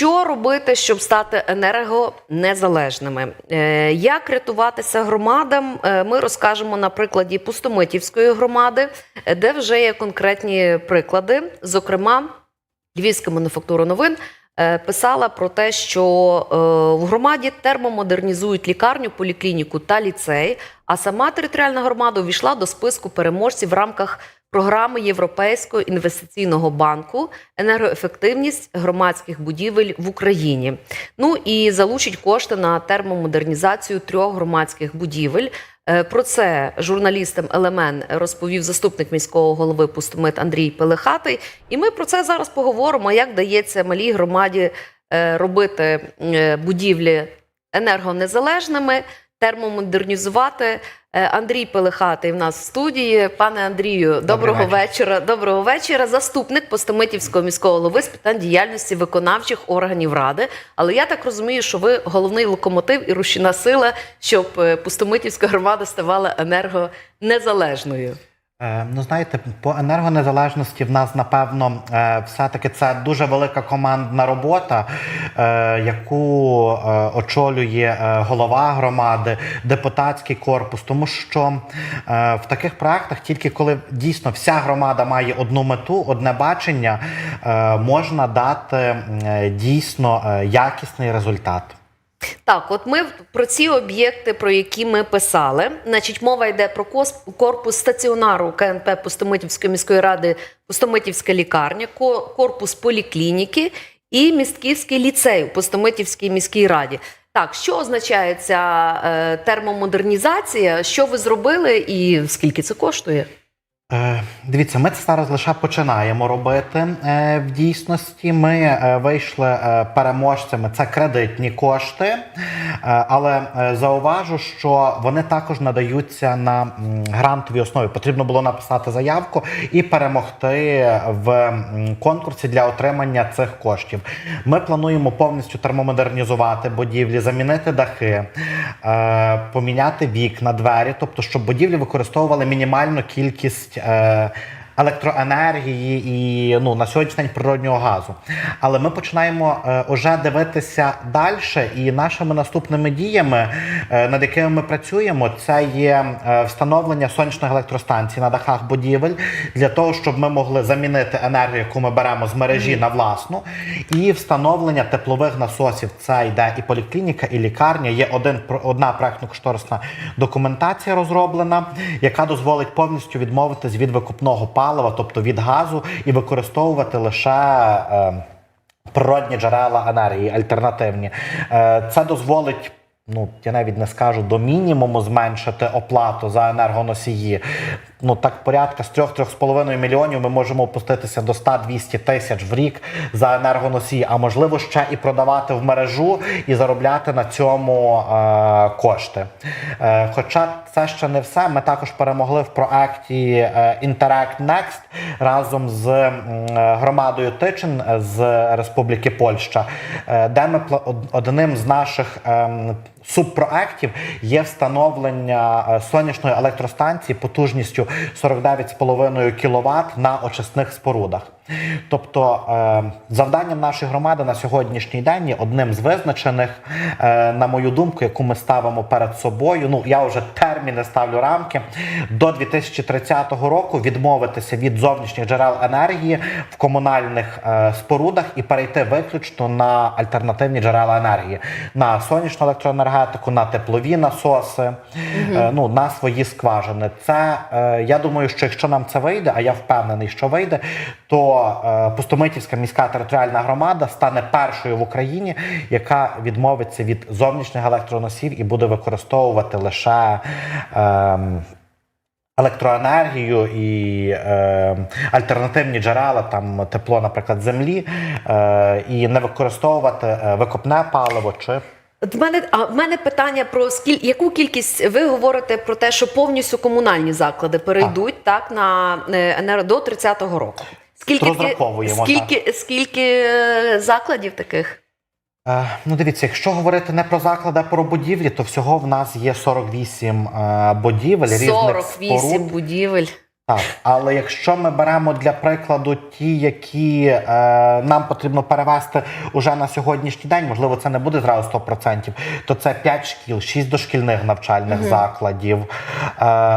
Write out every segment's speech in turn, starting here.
Що робити, щоб стати енергонезалежними? Е, Як рятуватися громадам? Е, Ми розкажемо на прикладі Пустомитівської громади, де вже є конкретні приклади. Зокрема, Львівська мануфактура новин е, писала про те, що в громаді термомодернізують лікарню, поліклініку та ліцей. А сама територіальна громада увійшла до списку переможців в рамках програми Європейського інвестиційного банку енергоефективність громадських будівель в Україні. Ну і залучить кошти на термомодернізацію трьох громадських будівель. Е, Про це журналістам Елемен розповів заступник міського голови Пустомит Андрій Пелехатий. І ми про це зараз поговоримо, як дається малій громаді е, робити е, будівлі енергонезалежними, термомодернізувати. Е, Андрій Пелихатий в нас в студії. Пане Андрію, доброго вечір. вечора. Доброго вечора. Заступник Постомитівського міського голови з питань діяльності виконавчих органів ради. Але я так розумію, що ви головний локомотив і рушіна сила, щоб е, Пустомитівська громада ставала енергонезалежною. Е, Ну, знаєте, по енергонезалежності в нас, напевно, е, все-таки це дуже велика командна робота, е, яку очолює голова громади, депутатський корпус. Тому що в таких проектах, тільки коли дійсно вся громада має одну мету, одне бачення, можна дати дійсно якісний результат. Так, от ми про ці об'єкти, про які ми писали. Значить, мова йде про корпус стаціонару КНП Пустомитівської міської ради, Пустомитівська лікарня, корпус поліклініки і містківський ліцей у Пустомитівській міській раді. Так, що означає ця е, термомодернізація? Що ви зробили і скільки це коштує? Е, Дивіться, ми це зараз лише починаємо робити. е, В дійсності ми е, вийшли переможцями. Це кредитні кошти, але зауважу, що вони також надаються на грантовій основі. Потрібно було написати заявку і перемогти в конкурсі для отримання цих коштів. Ми плануємо повністю термомодернізувати будівлі, замінити дахи, поміняти вікна, двері, тобто, щоб будівлі використовували мінімальну кількість. Е, Електроенергії і ну на сьогоднішній день природнього газу. Але ми починаємо е, уже дивитися далі, і нашими наступними діями, е, над якими ми працюємо, це є е, встановлення сонячних електростанцій на дахах будівель для того, щоб ми могли замінити енергію, яку ми беремо з мережі на власну, і встановлення теплових насосів. Це йде і поліклініка, і лікарня. Є один одна проектно-кошторисна документація розроблена, яка дозволить повністю відмовитись від викупного палива, тобто від газу, і використовувати лише. Е, Природні джерела енергії, альтернативні. Е, Це дозволить, ну я навіть не скажу, до мінімуму зменшити оплату за енергоносії. Ну так порядка з 3-3,5 мільйонів ми можемо опуститися до 100-200 тисяч в рік за енергоносії, а можливо ще і продавати в мережу і заробляти на цьому е, кошти. Е, хоча це ще не все. Ми також перемогли в проекті е, Interact Next разом з е, громадою Тичин е, з Республіки Польща, де ми одним з наших ем, субпроектів є встановлення е, сонячної електростанції потужністю 49,5 кВт на очисних спорудах. Тобто е, завданням нашої громади на сьогоднішній день є одним з визначених, е, на мою думку, яку ми ставимо перед собою. Ну я вже терміни ставлю рамки до 2030 року відмовитися від зовнішніх джерел енергії в комунальних е, спорудах і перейти виключно на альтернативні джерела енергії, на сонячну електроенергетику, на теплові насоси, е, ну на свої скважини. Це я думаю, що якщо нам це вийде, а я впевнений, що вийде, то е, Пустомитівська міська територіальна громада стане першою в Україні, яка відмовиться від зовнішніх електроносів і буде використовувати лише. ем, електроенергію і е, альтернативні джерела, там тепло, наприклад, землі, е, і не використовувати е, викопне паливо чи От в мене а в мене питання про скіль, яку кількість ви говорите про те, що повністю комунальні заклади перейдуть так, на е, до 30-го року. Скільки Розраховуємо, скільки, скільки е, закладів таких? Е, Ну, дивіться, якщо говорити не про заклади, а про будівлі, то всього в нас є 48 е, будівель різних 48 споруд. будівель. Так, але якщо ми беремо для прикладу ті, які е, нам потрібно перевести уже на сьогоднішній день, можливо, це не буде зразу 100%, то це 5 шкіл, 6 дошкільних навчальних закладів, е,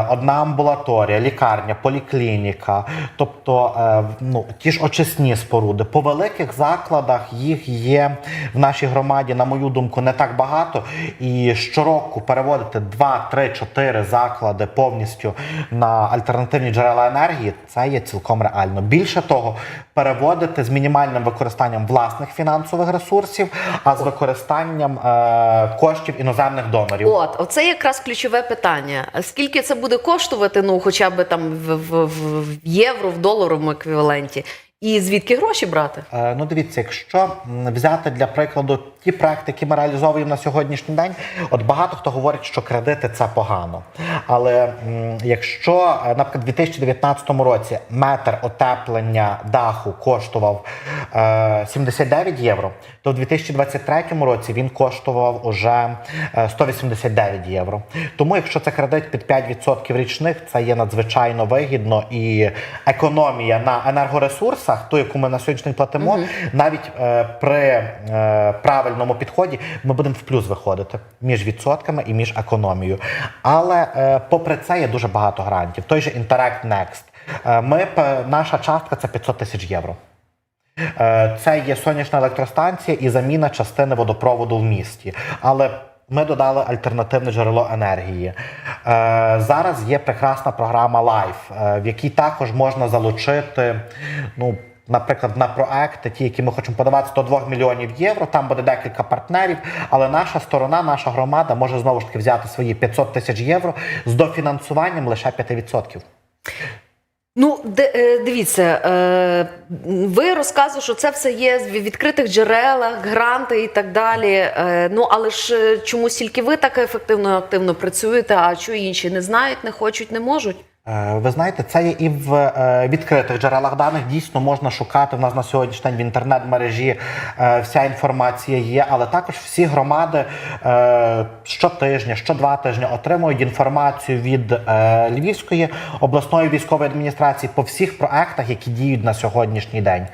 одна амбулаторія, лікарня, поліклініка, тобто е, ну, ті ж очисні споруди. По великих закладах їх є в нашій громаді, на мою думку, не так багато. І щороку переводити 2, 3, 4 заклади повністю на альтернативні джерела енергії, це є цілком реально. Більше того, переводити з мінімальним використанням власних фінансових ресурсів, а з використанням е, коштів іноземних донорів. От, оце якраз ключове питання. Скільки це буде коштувати, ну хоча б там в, в, в, в євро, в доларовому еквіваленті, і звідки гроші брати? Е, Ну, дивіться, якщо взяти для прикладу ті проекти, які ми реалізовуємо на сьогоднішній день, от багато хто говорить, що кредити це погано. Але якщо, е, наприклад, у 2019 році метр отеплення даху коштував е, 79 євро, то в 2023 році він коштував уже е, 189 євро. Тому, якщо це кредит під 5% річних, це є надзвичайно вигідно і економія на енергоресурсах, ту, яку ми на сьогоднішній платимо, навіть е, при е, правильному підході ми будемо в плюс виходити між відсотками і між економією. Але е, попри це є дуже багато грантів. Той же Interact Next. Е, Ми наша частка це 500 тисяч євро. Е, Це є сонячна електростанція і заміна частини водопроводу в місті. Але ми додали альтернативне джерело енергії. Е, Зараз є прекрасна програма Life, е, в якій також можна залучити. Ну, Наприклад, на проекти, ті, які ми хочемо подавати 102 мільйонів євро, там буде декілька партнерів, але наша сторона, наша громада може знову ж таки взяти свої 500 тисяч євро з дофінансуванням лише 5%. Ну, е, дивіться, е, ви розказуєте, що це все є в відкритих джерелах, гранти і так далі. Е, ну, але ж чомусь тільки ви так ефективно і активно працюєте, а що інші не знають, не хочуть, не можуть. Е, Ви знаєте, це є і в е, відкритих джерелах даних. Дійсно можна шукати. В нас на сьогоднішній день в інтернет-мережі е, вся інформація є, але також всі громади щотижня, що два тижні отримують інформацію від Львівської обласної військової адміністрації по всіх проектах, які діють на сьогоднішній день.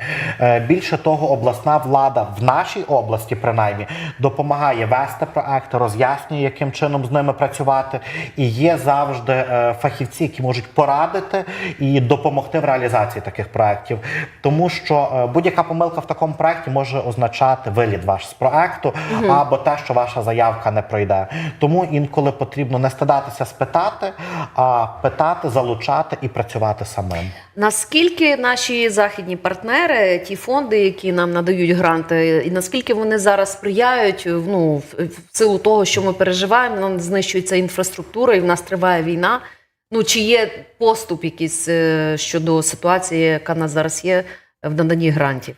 Більше того, обласна влада в нашій області, принаймні, допомагає вести проекти, роз'яснює, яким чином з ними працювати. І є завжди фахівці, які можуть порадити і допомогти в реалізації таких проєктів. Тому що е, будь-яка помилка в такому проєкті може означати виліт ваш з проекту або те, що ваша заявка не пройде. Тому інколи потрібно не стидатися спитати, а питати, залучати і працювати самим. Наскільки наші західні партнери, ті фонди, які нам надають гранти, і наскільки вони зараз сприяють ну, в силу того, що ми переживаємо, нам знищується інфраструктура, і в нас триває війна. Ну чи є поступ якийсь е, щодо ситуації, яка нас зараз є в наданні грантів?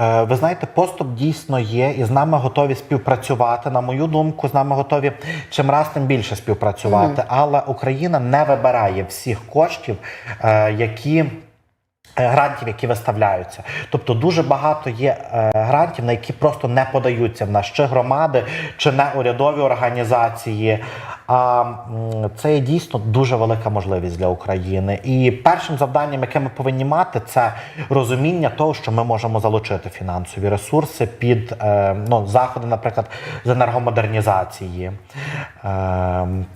Е, Ви знаєте, поступ дійсно є, і з нами готові співпрацювати. На мою думку, з нами готові чим раз тим більше співпрацювати. Але Україна не вибирає всіх коштів, е, які. Грантів, які виставляються, тобто дуже багато є е, грантів, на які просто не подаються в нас чи громади, чи неурядові організації. А це є дійсно дуже велика можливість для України. І першим завданням, яке ми повинні мати, це розуміння того, що ми можемо залучити фінансові ресурси під е, ну, заходи, наприклад, з енергомодернізації. Е,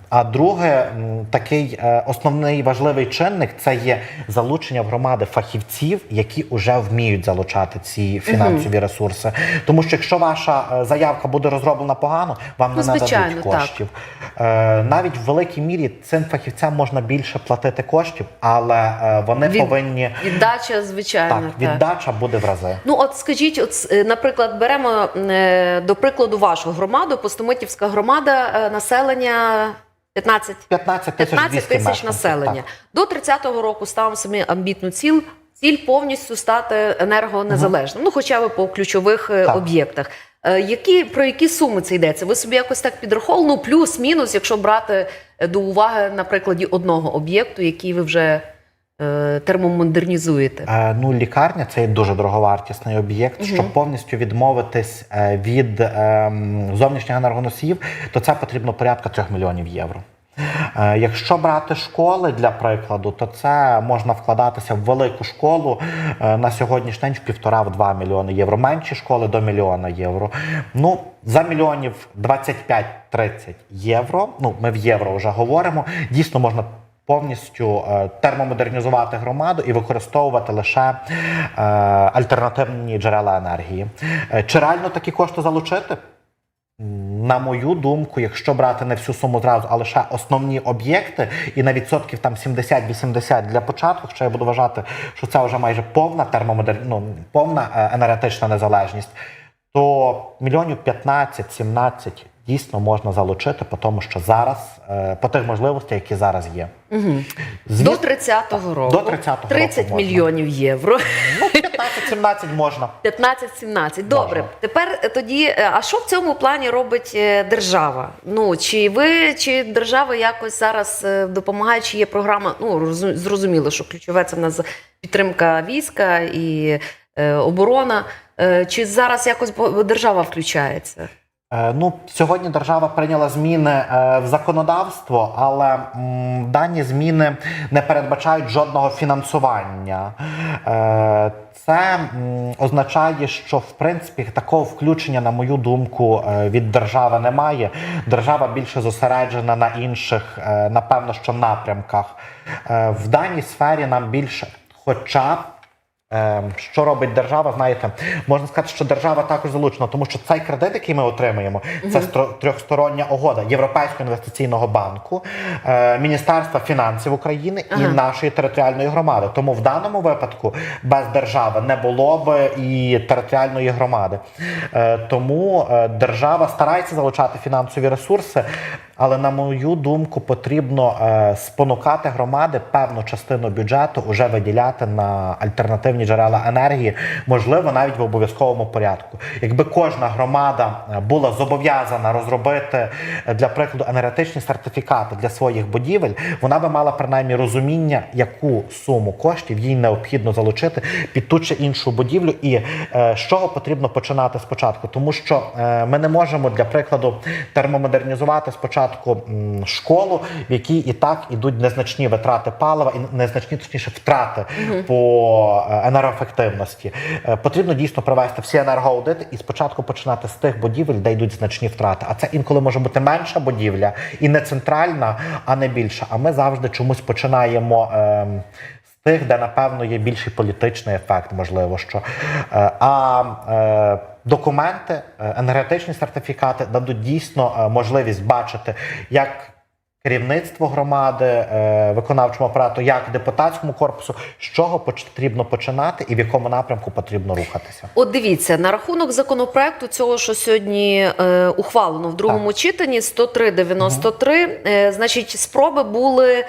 а друге, такий е, основний важливий чинник це є залучення в громади фахівців, які вже вміють залучати ці фінансові ресурси. Тому що якщо ваша заявка буде розроблена погано, вам Ну, не звичайно, нададуть коштів. Е, навіть в великій мірі цим фахівцям можна більше платити коштів, але е, вони Від- повинні Віддача, звичайно, так, віддача буде в рази. Ну, от скажіть, от, е, наприклад, беремо е, до прикладу вашу громаду, Постомитівська громада, населення 15 15 тисяч тисяч населення. так. До 30-го року ставимо собі амбітну ціль, ціль повністю стати енергонезалежним, ну хоча б по ключових Так. об'єктах. Е, Які, про які суми це йдеться? Ви собі якось так підраховували? Ну, плюс-мінус, якщо брати до уваги на прикладі одного об'єкту, який ви вже е, термомодернізуєте. Е, Ну, лікарня це дуже дороговартісний об'єкт. Щоб повністю відмовитись е, від е, зовнішніх енергоносіїв, то це потрібно порядка 3 мільйонів євро. Е, Якщо брати школи для прикладу, то це можна вкладатися в велику школу е, на сьогоднішній день в півтора-два мільйони євро. Менші школи до мільйона євро. Ну за мільйонів 25-30 євро. Ну ми в євро вже говоримо. Дійсно можна. Повністю е, термомодернізувати громаду і використовувати лише альтернативні джерела енергії. Чи реально такі кошти залучити? На мою думку, якщо брати не всю суму зразу, а лише основні об'єкти, і на відсотків там 70-80 для початку, що я буду вважати, що це вже майже повна термомодер... ну, повна е, енергетична незалежність, то мільйонів 15-17 дійсно можна залучити, по тому що зараз, е, по тих можливостях, які зараз є. Угу. Звіс- До 30-го року. До 30-го року 30 можна. мільйонів євро. Ну, 15-17 можна. 15-17. Добре, Можна. тепер е, тоді, е, а що в цьому плані робить е, держава? Ну чи ви, чи держава якось зараз допомагає, чи є програма? Ну зрозуміло, що ключове це в нас підтримка війська і е, оборона. Е, Чи зараз якось держава включається? Ну, сьогодні держава прийняла зміни е, в законодавство, але м, дані зміни не передбачають жодного фінансування. Е, Це означає, що в принципі такого включення, на мою думку, е, від держави немає. Держава більше зосереджена на інших, е, напевно, що напрямках. Е, В даній сфері нам більше, хоча б Що робить держава? Знаєте, можна сказати, що держава також залучена, тому що цей кредит, який ми отримуємо, це трьохстороння угода Європейського інвестиційного банку, е, Міністерства фінансів України і Ага. нашої територіальної громади. Тому в даному випадку без держави не було б і територіальної громади. Е, Тому е, держава старається залучати фінансові ресурси. Але на мою думку, потрібно е, спонукати громади певну частину бюджету вже виділяти на альтернативні джерела енергії, можливо, навіть в обов'язковому порядку. Якби кожна громада е, була зобов'язана розробити е, для прикладу енергетичні сертифікати для своїх будівель, вона би мала принаймні розуміння, яку суму коштів їй необхідно залучити під ту чи іншу будівлю, і з чого потрібно починати спочатку, тому що ми не можемо для прикладу термомодернізувати спочатку м, школу, в якій і так ідуть незначні витрати палива і незначні точніше втрати по е, енергоефективності. Е, Потрібно дійсно провести всі енергоаудити і спочатку починати з тих будівель, де йдуть значні втрати. А це інколи може бути менша будівля і не центральна, а не більша. А ми завжди чомусь починаємо. з тих, де напевно є більший політичний ефект, можливо, що Е, а е, документи, е, енергетичні сертифікати дадуть дійсно е, можливість бачити, як керівництво громади, е, виконавчому апарату, як депутатському корпусу, з чого потрібно починати і в якому напрямку потрібно рухатися. От дивіться на рахунок законопроекту цього, що сьогодні е, ухвалено в другому читанні 103.93, е, значить, спроби були.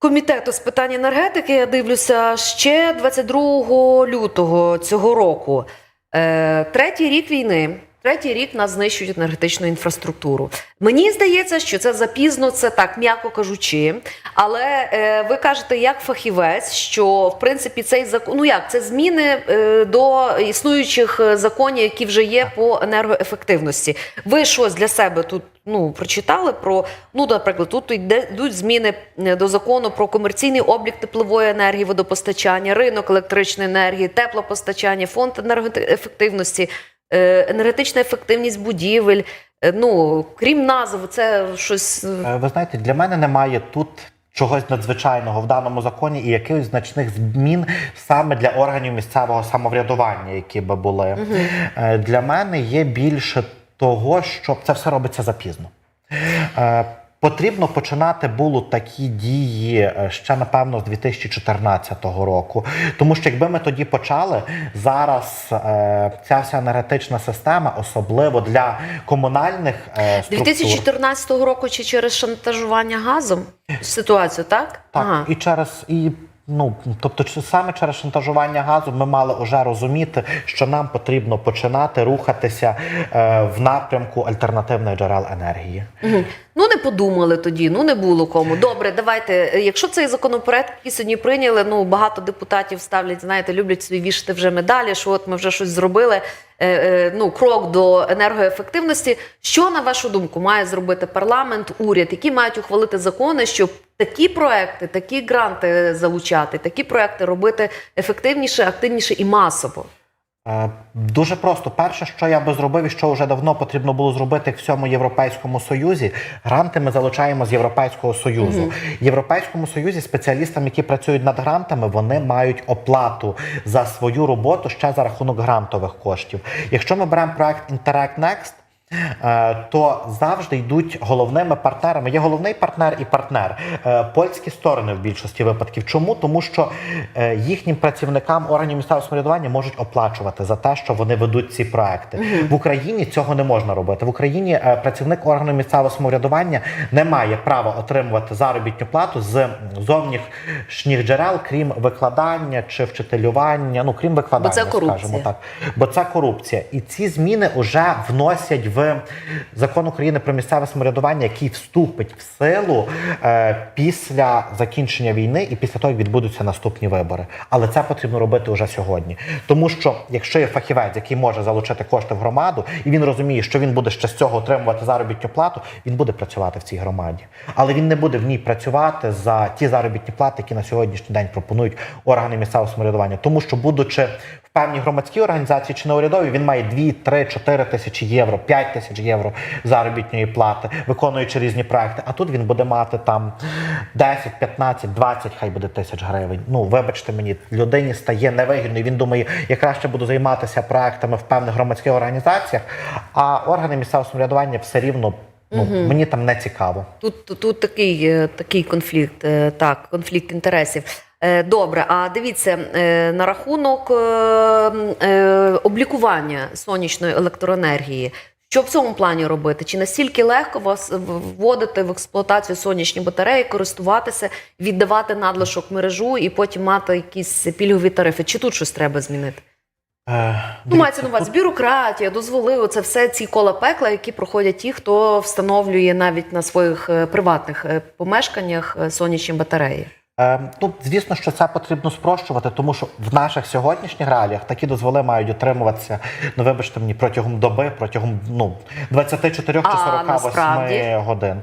Комітету з питань енергетики, я дивлюся, ще 22 лютого цього року. Е, третій рік війни, третій рік нас знищують енергетичну інфраструктуру. Мені здається, що це запізно, це так, м'яко кажучи. Але е, ви кажете, як фахівець, що в принципі цей закон, ну як це зміни е, до існуючих е, законів, які вже є по енергоефективності. Ви щось для себе тут ну прочитали про ну, наприклад, тут йде йдуть зміни е, до закону про комерційний облік теплової енергії, водопостачання, ринок електричної енергії, теплопостачання, фонд енергоефективності, енергетична ефективність будівель. Е, Ну крім назв, це щось е, Е, Ви знаєте, для мене немає тут. Чогось надзвичайного в даному законі і якихось значних змін саме для органів місцевого самоврядування, які би були. угу. Для мене є більше того, що це все робиться запізно. Потрібно починати було такі дії е, ще напевно з 2014 року. Тому що якби ми тоді почали, зараз е, ця вся енергетична система, особливо для комунальних е, структур, 2014 року чи через шантажування газом ситуацію, так? Так, і через і. Ну, тобто, саме через шантажування газу ми мали вже розуміти, що нам потрібно починати рухатися е, в напрямку альтернативних джерел енергії. Мгм. Ну не подумали тоді, ну не було кому. Добре, давайте. е, Якщо цей законопроект, який сьогодні прийняли, ну багато депутатів ставлять, знаєте, люблять собі вішати вже медалі, що от ми вже щось зробили. Е, е, ну, крок до енергоефективності. Що на вашу думку має зробити парламент, уряд, які мають ухвалити закони, щоб такі проекти, такі гранти залучати, такі проекти робити ефективніше, активніше і масово? Е, Дуже просто. Перше, що я би зробив, і що вже давно потрібно було зробити в всьому Європейському Союзі, гранти ми залучаємо з Європейського Союзу. В Європейському Союзі спеціалістам, які працюють над грантами, вони мають оплату за свою роботу ще за рахунок грантових коштів. Якщо ми беремо проект Interact Next, то завжди йдуть головними партнерами. Є головний партнер і партнер. Е, Польські сторони в більшості випадків. Чому? Тому що е, їхнім працівникам органів місцевого самоврядування можуть оплачувати за те, що вони ведуть ці проекти. В Україні цього не можна робити. В Україні е, працівник органу місцевого самоврядування не має права отримувати заробітну плату з зовнішніх джерел, крім викладання чи вчителювання. Ну крім викладання, це корупція. скажімо так. Бо це корупція. І ці зміни вже вносять в закон України про місцеве самоврядування, який вступить в силу е, після закінчення війни і після того, як відбудуться наступні вибори. Але це потрібно робити вже сьогодні. Тому що якщо є фахівець, який може залучити кошти в громаду, і він розуміє, що він буде ще з цього отримувати заробітну плату, він буде працювати в цій громаді. Але він не буде в ній працювати за ті заробітні плати, які на сьогоднішній день пропонують органи місцевого самоврядування. Тому що, будучи в певній громадській організації чи на урядовій, він має 2, 3, 4 тисячі євро, 5 тисяч євро заробітної плати, виконуючи різні проекти. А тут він буде мати там 10, 15, 20, хай буде тисяч гривень. Ну, вибачте мені, людині стає невигідно, і він думає, я краще буду займатися проектами в певних громадських організаціях, а органи місцевого самоврядування все рівно. Ну, мені там не цікаво. Тут, тут, тут такий, е, такий конфлікт, е, так, конфлікт інтересів. Е, Добре, а дивіться е, на рахунок е, облікування сонячної електроенергії. Що в цьому плані робити? Чи настільки легко вас вводити в експлуатацію сонячні батареї, користуватися, віддавати надлишок мережу і потім мати якісь пільгові тарифи? Чи тут щось треба змінити? Е, Ну, мається на увазі бюрократія, дозволили це все ці кола пекла, які проходять ті, хто встановлює навіть на своїх приватних помешканнях сонячні батареї. Е, ну, звісно, що це потрібно спрощувати, тому що в наших сьогоднішніх реаліях такі дозволи мають отримуватися, ну вибачте мені, протягом доби, протягом ну, 24 чи А, 48 насправді? годин.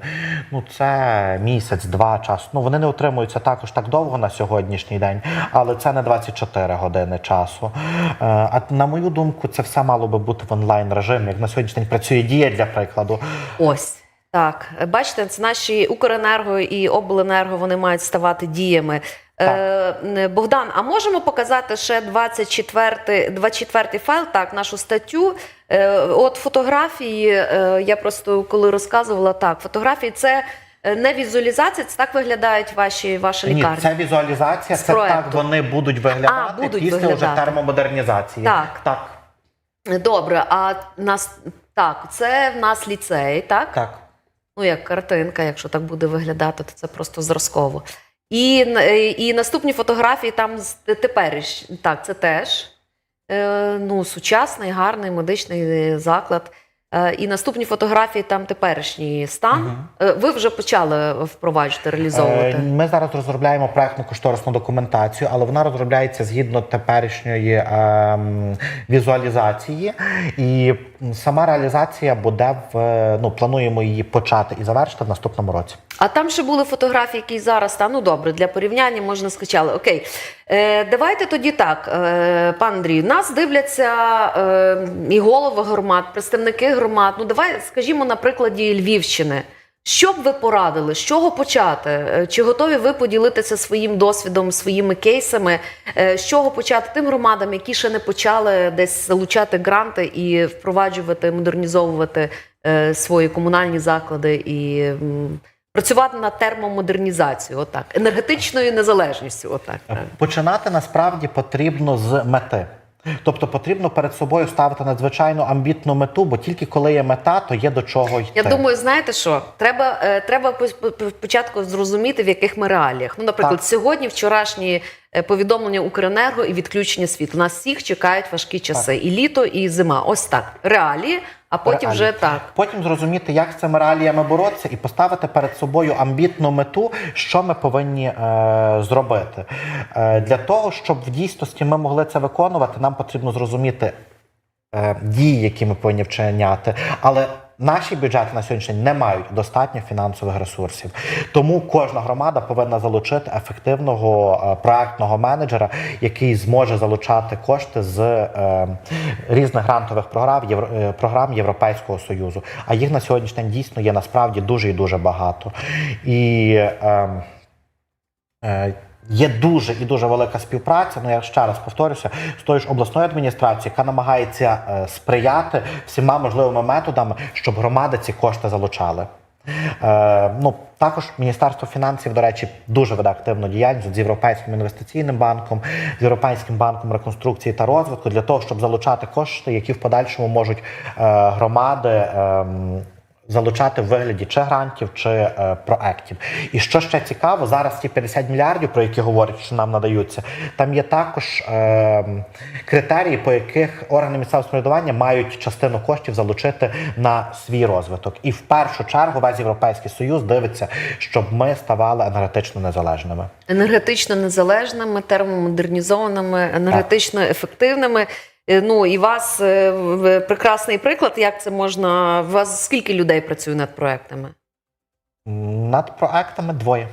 Ну, це місяць-два часу. Ну, вони не утримуються також так довго на сьогоднішній день, але це не 24 години часу. Е, а на мою думку, це все мало би бути в онлайн режимі. Як на сьогоднішній день працює дія для прикладу. Ось. Так, бачите, це наші Укренерго і Обленерго вони мають ставати діями. Е, Богдан, а можемо показати ще 24, 24 файл, так, нашу статтю. Е, от фотографії, е, я просто коли розказувала, так, фотографії це е, не візуалізація, це так виглядають ваші, ваші Ні, лікарні. це візуалізація, це так вони будуть виглядати А, будуть після вже термомодернізації. Так. так. Добре, а нас так, це в нас ліцей, так? так. Ну, як картинка, якщо так буде виглядати, то це просто зразково. І, е, і наступні фотографії там теперіш. Так, це теж е, ну, сучасний, гарний медичний е, заклад. Е, і наступні фотографії там теперішній стан. Е, ви вже почали впроваджувати, реалізовувати. Е, Ми зараз розробляємо проектну кошторисну документацію, але вона розробляється згідно теперішньої ем, візуалізації, і сама реалізація буде в е, ну плануємо її почати і завершити в наступному році. А там ще були фотографії, які зараз там, ну добре, для порівняння можна скачали. Окей. Е, давайте тоді так, е, пан Андрій, нас дивляться е, і голови громад, представники громад. Ну давай скажімо на прикладі Львівщини. Що б ви порадили? З чого почати? Е, Чи готові ви поділитися своїм досвідом, своїми кейсами? Е, З чого почати тим громадам, які ще не почали десь залучати гранти і впроваджувати, модернізовувати е, свої комунальні заклади і працювати над термомодернізацією, отак, енергетичною незалежністю, отак. Починати насправді потрібно з мети. Тобто потрібно перед собою ставити надзвичайно амбітну мету, бо тільки коли є мета, то є до чого йти. Я думаю, знаєте що? Треба, е, треба по- по- по- спочатку зрозуміти, в яких ми реаліях. Ну, наприклад, Так. сьогодні вчорашні е, повідомлення Укренерго і відключення світла. Нас всіх чекають важкі часи. І літо, і зима. Ось так. Реалії, а потім Реалії. вже так. Потім зрозуміти, як з цими реаліями боротися, і поставити перед собою амбітну мету, що ми повинні е, зробити. Е, для того, щоб в дійсності ми могли це виконувати, нам потрібно зрозуміти. е, дії, які ми повинні вчиняти. Але наші бюджети на сьогоднішній не мають достатньо фінансових ресурсів. Тому кожна громада повинна залучити ефективного е, проектного менеджера, який зможе залучати кошти з е, різних грантових програм, євро, е, програм Європейського Союзу. А їх на сьогоднішній день дійсно є насправді дуже і дуже багато. І е, Е, Є дуже і дуже велика співпраця. Ну я ще раз повторюся з тою ж обласною адміністрацією, яка намагається е, сприяти всіма можливими методами, щоб громади ці кошти залучали. Е, ну також Міністерство фінансів, до речі, дуже веде активну діяльність з Європейським інвестиційним банком, з Європейським банком реконструкції та розвитку для того, щоб залучати кошти, які в подальшому можуть е, громади. ем, залучати в вигляді чи грантів, чи е, проектів. І що ще цікаво, зараз ті 50 мільярдів, про які говорять, що нам надаються, там є також е, критерії, по яких органи місцевого самоврядування мають частину коштів залучити на свій розвиток. І в першу чергу весь європейський союз дивиться, щоб ми ставали енергетично незалежними. енергетично незалежними, термомодернізованими, енергетично ефективними. Е, Ну і вас е, прекрасний приклад, як це можна. У вас скільки людей працює над проектами? Над проектами двоє.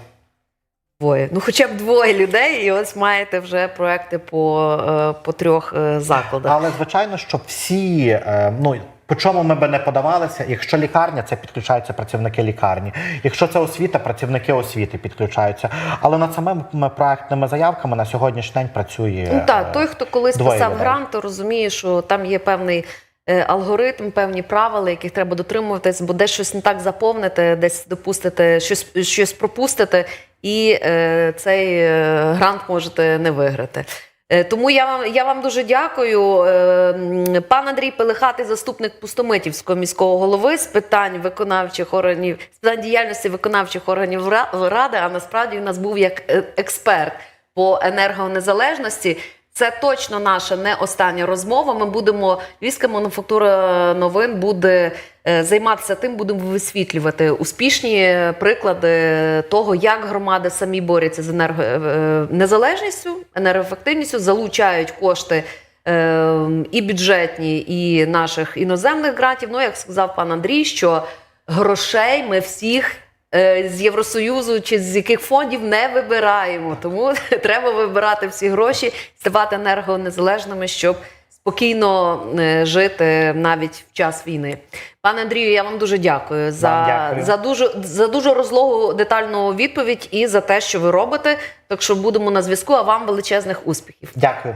Двоє. Ну, хоча б двоє людей, і ось маєте вже проекти по, е, по трьох закладах. Але звичайно, що всі, ну по чому ми би не подавалися, якщо лікарня, це підключаються працівники лікарні. Якщо це освіта, працівники освіти підключаються. Але над самими проектними заявками на сьогоднішній день працює. Ну так, той, хто колись писав грант, то розуміє, що там є певний е, алгоритм, певні правила, яких треба дотримуватись, бо десь щось не так заповнити, десь допустити, щось, щось пропустити, і е, цей е, грант можете не виграти. Е, Тому я вам я вам дуже дякую. Е, Пан Андрій Пелихатий, заступник Пустомитівського міського голови з питань виконавчих органів, з питань діяльності виконавчих органів ради. А насправді у нас був як е, експерт по енергонезалежності. Це точно наша не остання розмова. Ми будемо Львівська мануфактура новин буде е, займатися тим, будемо висвітлювати успішні приклади того, як громади самі борються з енергонезалежністю, енергоефективністю, залучають кошти. е, І бюджетні, і наших іноземних грантів. Ну, як сказав пан Андрій, що грошей ми всіх е, з Євросоюзу чи з яких фондів не вибираємо. Тому треба вибирати всі гроші, ставати енергонезалежними, щоб спокійно е, жити навіть в час війни. Пане Андрію, я вам дуже дякую за, Вам дякую. за дуже за дуже розлогу детальну відповідь і за те, що ви робите. Так що будемо на зв'язку. А вам величезних успіхів. Дякую